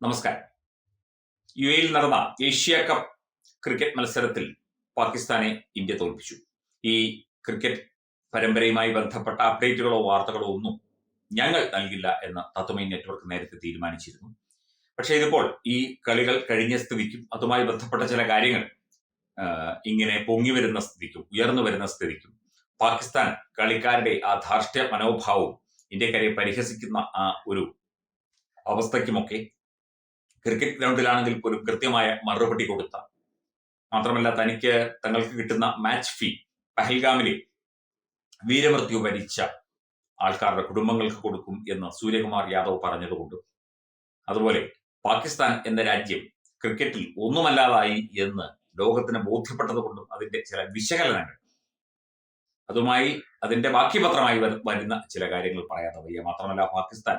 നമസ്കാരം. യു എയിൽ നടന്ന ഏഷ്യ കപ്പ് ക്രിക്കറ്റ് മത്സരത്തിൽ പാകിസ്ഥാനെ ഇന്ത്യ തോൽപ്പിച്ചു. ഈ ക്രിക്കറ്റ് പരമ്പരയുമായി ബന്ധപ്പെട്ട അപ്ഡേറ്റുകളോ വാർത്തകളോ ഒന്നും ഞങ്ങൾ നൽകില്ല എന്ന് തത്വമൈ നെറ്റ്വർക്ക് നേരത്തെ തീരുമാനിച്ചിരുന്നു. പക്ഷേ ഇതിപ്പോൾ ഈ കളികൾ കഴിഞ്ഞ സ്ഥിതിക്കും അതുമായി ബന്ധപ്പെട്ട ചില കാര്യങ്ങൾ ഇങ്ങനെ പൊങ്ങി വരുന്ന സ്ഥിതിക്കും ഉയർന്നു വരുന്ന സ്ഥിതിക്കും പാകിസ്ഥാൻ കളിക്കാരുടെ ആ ധാർഷ്ട്യ മനോഭാവവും ഇന്ത്യക്കാരെ പരിഹസിക്കുന്ന ആ ഒരു അവസ്ഥയ്ക്കുമൊക്കെ ക്രിക്കറ്റ് ഗ്രൗണ്ടിലാണെങ്കിൽ പോലും കൃത്യമായ മറുപടി കൊടുത്ത മാത്രമല്ല തനിക്ക് തങ്ങൾക്ക് കിട്ടുന്ന മാച്ച് ഫീ പഹൽഗാമിലെ വീരമൃത്യു വരിച്ച ആൾക്കാരുടെ കുടുംബങ്ങൾക്ക് കൊടുക്കും എന്ന് സൂര്യകുമാർ യാദവ് പറഞ്ഞതുകൊണ്ട്. അതുപോലെ പാകിസ്ഥാൻ എന്ന രാജ്യം ക്രിക്കറ്റിൽ ഒന്നുമല്ലാതായി എന്ന് ലോകത്തിന് ബോധ്യപ്പെട്ടതുകൊണ്ടും അതിന്റെ ചില വിശകലനങ്ങൾ. അതുമായി അതിന്റെ ബാക്കിപത്രമായി വര- വരുന്ന ചില കാര്യങ്ങൾ പറയാതെ വയ്യ. മാത്രമല്ല പാകിസ്ഥാൻ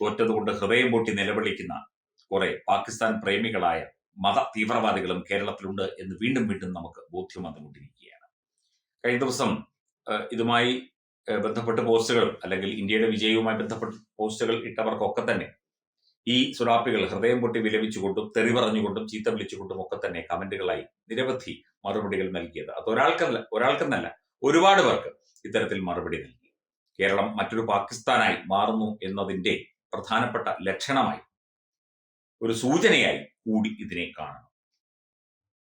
തോറ്റതുകൊണ്ട് ഹൃദയം പൊട്ടി നിലവിളിക്കുന്ന കുറെ പാകിസ്ഥാൻ പ്രേമികളായ മത തീവ്രവാദികളും കേരളത്തിലുണ്ട് എന്ന് വീണ്ടും വീണ്ടും നമുക്ക് ബോധ്യം വന്നുകൊണ്ടിരിക്കുകയാണ് കഴിഞ്ഞ ദിവസം ഇതുമായി ബന്ധപ്പെട്ട് പോസ്റ്റുകൾ അല്ലെങ്കിൽ ഇന്ത്യയുടെ വിജയവുമായി ബന്ധപ്പെട്ട് പോസ്റ്റുകൾ ഇട്ടവർക്കൊക്കെ തന്നെ ഈ സുഡാപ്പികൾ ഹൃദയം പൊട്ടി വിലപിച്ചുകൊണ്ടും തെറി പറഞ്ഞുകൊണ്ടും ചീത്ത വിളിച്ചുകൊണ്ടും ഒക്കെ തന്നെ കമന്റുകളായി നിരവധി മറുപടികൾ നൽകിയത്. അത് ഒരാൾക്കല്ല ഒരാൾക്കെന്നല്ല ഒരുപാട് പേർക്ക് ഇത്തരത്തിൽ മറുപടി നൽകി. കേരളം മറ്റൊരു പാകിസ്ഥാനായി മാറുന്നു എന്നതിന്റെ പ്രധാനപ്പെട്ട ലക്ഷണമായി ഒരു സൂചനയായി കൂടി ഇതിനെ കാണണം.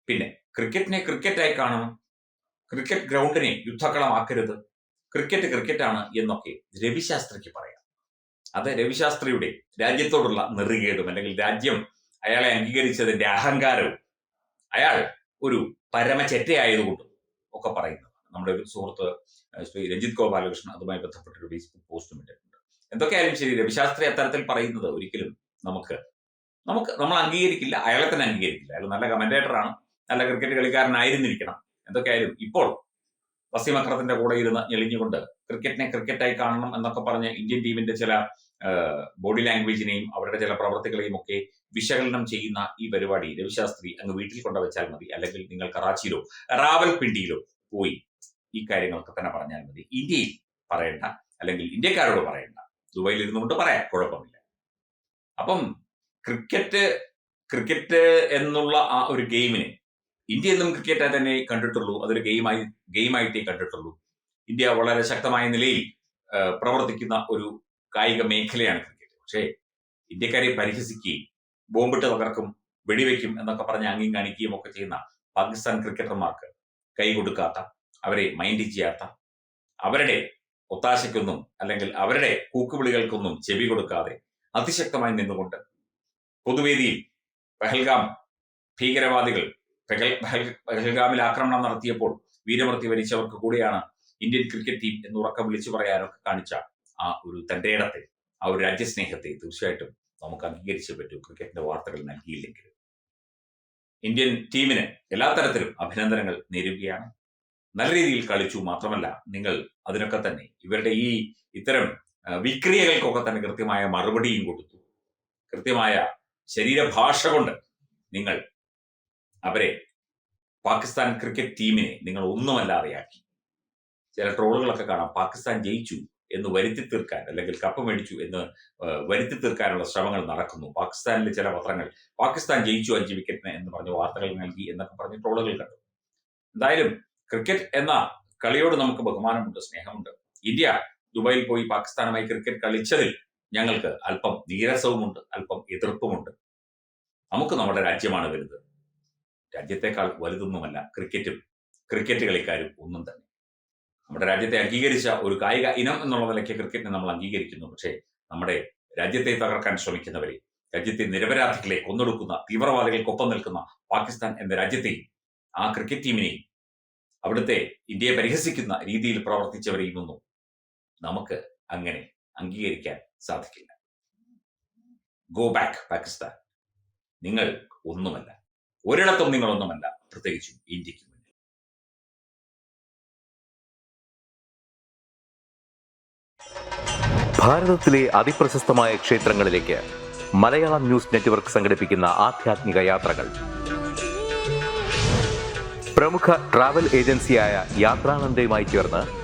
പിന്നെ ക്രിക്കറ്റിനെ ക്രിക്കറ്റായി കാണണം. ക്രിക്കറ്റ് ഗ്രൗണ്ടിനെ യുദ്ധക്കളമാക്കരുത്. ക്രിക്കറ്റ് ക്രിക്കറ്റാണ് എന്നൊക്കെ രവിശാസ്ത്രിക്ക് പറയാം. അത് രവിശാസ്ത്രിയുടെ രാജ്യത്തോടുള്ള നെറുകേടും അല്ലെങ്കിൽ രാജ്യം അയാളെ അംഗീകരിച്ചതിന്റെ അഹങ്കാരവും അയാൾ ഒരു പരമചെറ്റയായതുകൊണ്ടും ഒക്കെ പറയുന്നതാണ് നമ്മുടെ ഒരു സുഹൃത്ത് ശ്രീ രഞ്ജിത് ഗോപാലകൃഷ്ണൻ അതുമായി ബന്ധപ്പെട്ട ഒരു ഫേസ്ബുക്ക് പോസ്റ്റും ഇട്ടിട്ടുണ്ട്. എന്തൊക്കെയായാലും ശരി രവിശാസ്ത്രി അത്തരത്തിൽ പറയുന്നത് ഒരിക്കലും നമുക്ക് നമുക്ക് നമ്മൾ അംഗീകരിക്കില്ല. അയാളെ തന്നെ അംഗീകരിക്കില്ല. അയാൾ നല്ല കമന്റേറ്ററാണ് നല്ല ക്രിക്കറ്റ് കളിക്കാരനായിരുന്നിരിക്കണം. എന്തൊക്കെയായാലും ഇപ്പോൾ വസീം അക്രത്തിന്റെ കൂടെ ഇരുന്ന് ഞെളിഞ്ഞുകൊണ്ട് ക്രിക്കറ്റിനെ ക്രിക്കറ്റായി കാണണം എന്നൊക്കെ പറഞ്ഞ് ഇന്ത്യൻ ടീമിന്റെ ചില ബോഡി ലാംഗ്വേജിനെയും അവരുടെ ചില പ്രവർത്തികളെയും ഒക്കെ വിശകലനം ചെയ്യുന്ന ഈ പരിപാടി രവിശാസ്ത്രി അങ്ങ് വീട്ടിൽ കൊണ്ടുവച്ചാൽ മതി. അല്ലെങ്കിൽ നിങ്ങൾ കറാച്ചിയിലോ റാവൽപിണ്ടിയിലോ പോയി ഈ കാര്യങ്ങളൊക്കെ തന്നെ പറഞ്ഞാൽ മതി. ഇന്ത്യയിൽ പറയേണ്ട. അല്ലെങ്കിൽ ഇന്ത്യക്കാരോട് പറയേണ്ട. ദുബായിൽ ഇരുന്നുകൊണ്ട് പറയാം. കുഴപ്പമില്ല. അപ്പം ക്രിക്കറ്റ് ക്രിക്കറ്റ് എന്നുള്ള ആ ഒരു ഗെയിമിനെ ഇന്ത്യ എന്നും ക്രിക്കറ്റായി തന്നെ കണ്ടിട്ടുള്ളൂ. അതൊരു ഗെയിമായി ഗെയിമായിട്ടേ കണ്ടിട്ടുള്ളൂ. ഇന്ത്യ വളരെ ശക്തമായ നിലയിൽ പ്രവർത്തിക്കുന്ന ഒരു കായിക മേഖലയാണ് ക്രിക്കറ്റ്. പക്ഷേ ഇന്ത്യക്കാരെ പരിഹസിക്കുകയും ബോംബിട്ട് തകർക്കും വെടിവെക്കും എന്നൊക്കെ പറഞ്ഞ് അംഗീം കാണിക്കുകയും ഒക്കെ ചെയ്യുന്ന പാകിസ്ഥാൻ ക്രിക്കറ്റർമാർക്ക് കൈ കൊടുക്കാത്ത അവരെ മൈൻഡ് ചെയ്യാത്ത അവരുടെ ഒത്താശയ്ക്കൊന്നും അല്ലെങ്കിൽ അവരുടെ കൂക്കുവിളികൾക്കൊന്നും ചെവി കൊടുക്കാതെ അതിശക്തമായി നിന്നുകൊണ്ട് പൊതുവേദിയിൽ പെഹൽഗാം ഭീകരവാദികൾ പെഹൽ- പഹൽ- ആക്രമണം നടത്തിയപ്പോൾ വീരമൃത്യു വരിച്ചവർക്ക് കൂടിയാണ് ഇന്ത്യൻ ക്രിക്കറ്റ് ടീം എന്ന് ഉറക്കം വിളിച്ചു പറയാനൊക്കെ കാണിച്ച ആ ഒരു തന്റെ ഇടത്തെ ആ ഒരു രാജ്യസ്നേഹത്തെ തീർച്ചയായിട്ടും നമുക്ക് അംഗീകരിച്ചു പറ്റൂ ക്രിക്കറ്റിന്റെ വാർത്തകൾ നൽകിയില്ലെങ്കിൽ. ഇന്ത്യൻ ടീമിന് എല്ലാ തരത്തിലും അഭിനന്ദനങ്ങൾ നേരുകയാണ്. നല്ല രീതിയിൽ കളിച്ചു മാത്രമല്ല നിങ്ങൾ അതിനൊക്കെ തന്നെ ഇവരുടെ ഈ ഇത്തരം വിക്രിയകൾക്കൊക്കെ തന്നെ കൃത്യമായ മറുപടിയും കൊടുത്തു. കൃത്യമായ ശരീരഭാഷ കൊണ്ട് നിങ്ങൾ അവരെ പാകിസ്ഥാൻ ക്രിക്കറ്റ് ടീമിനെ നിങ്ങൾ ഒന്നുമല്ലാതെയാക്കി. ചില ട്രോളുകളൊക്കെ കാണാം. പാകിസ്ഥാൻ ജയിച്ചു എന്ന് വരുത്തി തീർക്കാൻ അല്ലെങ്കിൽ കപ്പ് മേടിച്ചു എന്ന് വരുത്തി തീർക്കാനുള്ള ശ്രമങ്ങൾ നടക്കുന്നു. പാകിസ്ഥാനിലെ ചില പത്രങ്ങൾ പാകിസ്ഥാൻ ജയിച്ചു അഞ്ച് വിക്കറ്റിന് എന്ന് പറഞ്ഞ് വാർത്തകൾ നൽകി എന്നൊക്കെ പറഞ്ഞ് ട്രോളുകൾ കണ്ടു. എന്തായാലും ക്രിക്കറ്റ് എന്ന കളിയോട് നമുക്ക് ബഹുമാനമുണ്ട് സ്നേഹമുണ്ട്. ഇന്ത്യ ദുബായിൽ പോയി പാകിസ്ഥാനുമായി ക്രിക്കറ്റ് കളിച്ചതിൽ ഞങ്ങൾക്ക് അല്പം നീരസവുമുണ്ട് അല്പം എതിർപ്പുമുണ്ട്. നമുക്ക് നമ്മുടെ രാജ്യമാണ് വലുത്. രാജ്യത്തെക്കാൾ വലുതൊന്നുമല്ല ക്രിക്കറ്റും ക്രിക്കറ്റ് കളിക്കാരും ഒന്നും തന്നെ. നമ്മുടെ രാജ്യത്തെ അംഗീകരിച്ച ഒരു കായിക ഇനം എന്നുള്ള നിലയ്ക്ക് ക്രിക്കറ്റിനെ നമ്മൾ അംഗീകരിക്കുന്നു. പക്ഷേ നമ്മുടെ രാജ്യത്തെ തകർക്കാൻ ശ്രമിക്കുന്നവരെ രാജ്യത്തെ നിരപരാധികളെ കൊന്നൊടുക്കുന്ന തീവ്രവാദികൾക്കൊപ്പം നിൽക്കുന്ന പാകിസ്ഥാൻ എന്ന രാജ്യത്തെയും ആ ക്രിക്കറ്റ് ടീമിനെയും അവിടുത്തെ ഇന്ത്യയെ പരിഹസിക്കുന്ന രീതിയിൽ പ്രവർത്തിച്ചവരെയും ഒന്നും നമുക്ക് അങ്ങനെ അംഗീകരിക്കാൻ സാധിക്കില്ല. ഗോ ബാക്ക് പാകിസ്ഥാൻ നിങ്ങൾ ഒന്നുമല്ല. ഒരിടത്തും നിങ്ങൾ ഒന്നുമല്ല. പ്രത്യേകിച്ചും ഇന്ത്യയ്ക്ക് മുന്നിൽ. ഭാരതത്തിലെ അതിപ്രശസ്തമായ ക്ഷേത്രങ്ങളിലേക്ക് മലയാളം ന്യൂസ് നെറ്റ്വർക്ക് സംഘടിപ്പിക്കുന്ന ആധ്യാത്മിക യാത്രകൾ. പ്രമുഖ ട്രാവൽ ഏജൻസിയായ യാത്രാനന്ദയുമായി ചേർന്ന്